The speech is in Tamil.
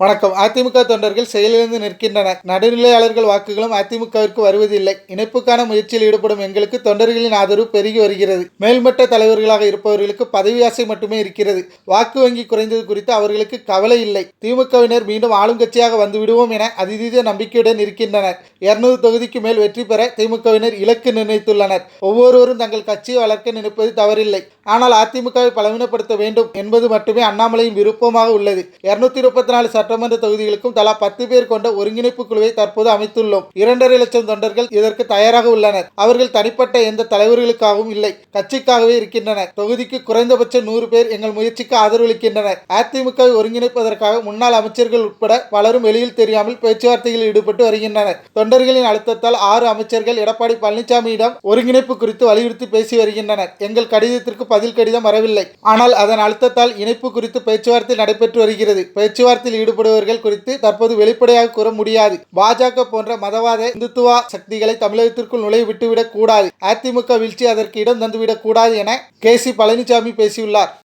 வணக்கம். அதிமுக தொண்டர்கள் செயலிழந்து நிற்கின்றனர் நடுநிலையாளர்கள் வாக்குகளும் அதிமுகவிற்கு வருவதில்லை. இணைப்புக்கான முயற்சியில் ஈடுபடும் எங்களுக்கு தொண்டர்களின் ஆதரவு பெருகி வருகிறது. மேல்மட்ட தலைவர்களாக இருப்பவர்களுக்கு பதவி ஆசை மட்டுமே இருக்கிறது. வாக்கு வங்கி குறைந்தது குறித்து அவர்களுக்கு கவலை இல்லை. திமுகவினர் மீண்டும் ஆளுங்கட்சியாக கட்சியாக வந்துவிடுவோம் என அதிதீத நம்பிக்கையுடன் இருக்கின்றனர். இருநூறு தொகுதிக்கு மேல் வெற்றி பெற திமுகவினர் இலக்கு நிர்ணயித்துள்ளனர். ஒவ்வொருவரும் தங்கள் கட்சியை வளர்க்க நினைப்பது தவறில்லை. ஆனால் அதிமுகவை பலவீனப்படுத்த வேண்டும் என்பது மட்டுமே அண்ணாமலையின் விருப்பமாக உள்ளது. இருநூத்தி முப்பத்தி நாலு சட்டமன்ற தொகுதிகளுக்கும் தலா பத்து பேர் கொண்ட ஒருங்கிணைப்பு குழுவை தற்போது அமைத்துள்ளோம். இரண்டரை லட்சம் தொண்டர்கள் இதற்கு தயாராக உள்ளனர். அவர்கள் தனிப்பட்ட எந்த தலைவர்களுக்காகவும் இல்லை. கட்சிக்காகவே இருக்கின்றனர். தொகுதிக்கு குறைந்தபட்சம் நூறு பேர் எங்கள் முயற்சிக்கு ஆதரவளிக்கின்றனர். அதிமுகவை ஒருங்கிணைப்பதற்காக முன்னாள் அமைச்சர்கள் உட்பட பலரும் வெளியில் தெரியாமல் பேச்சுவார்த்தையில் ஈடுபட்டு வருகின்றனர். தொண்டர்களின் அழுத்தத்தால் ஆறு அமைச்சர்கள் எடப்பாடி பழனிசாமியிடம் ஒருங்கிணைப்பு குறித்து வலியுறுத்தி பேசி வருகின்றனர். எங்கள் கடிதத்திற்கு பதில் கடிதம் வரவில்லை. ஆனால் அதன் அழுத்தத்தால் இணைப்பு குறித்து பேச்சுவார்த்தை நடைபெற்று வருகிறது. பேச்சுவார்த்தையில் ஈடுபட்டு ஈடுபடுபவர்கள் குறித்து தற்போது வெளிப்படையாக கூற முடியாது. பாஜக போன்ற மதவாத இந்துத்துவா சக்திகளை தமிழகத்திற்குள் நுழைய விட்டுவிடக் கூடாது. அதிமுக வீழ்ச்சி அதற்கு இடம் தந்துவிடக் கூடாது என கே சி பழனிசாமி பேசியுள்ளார்.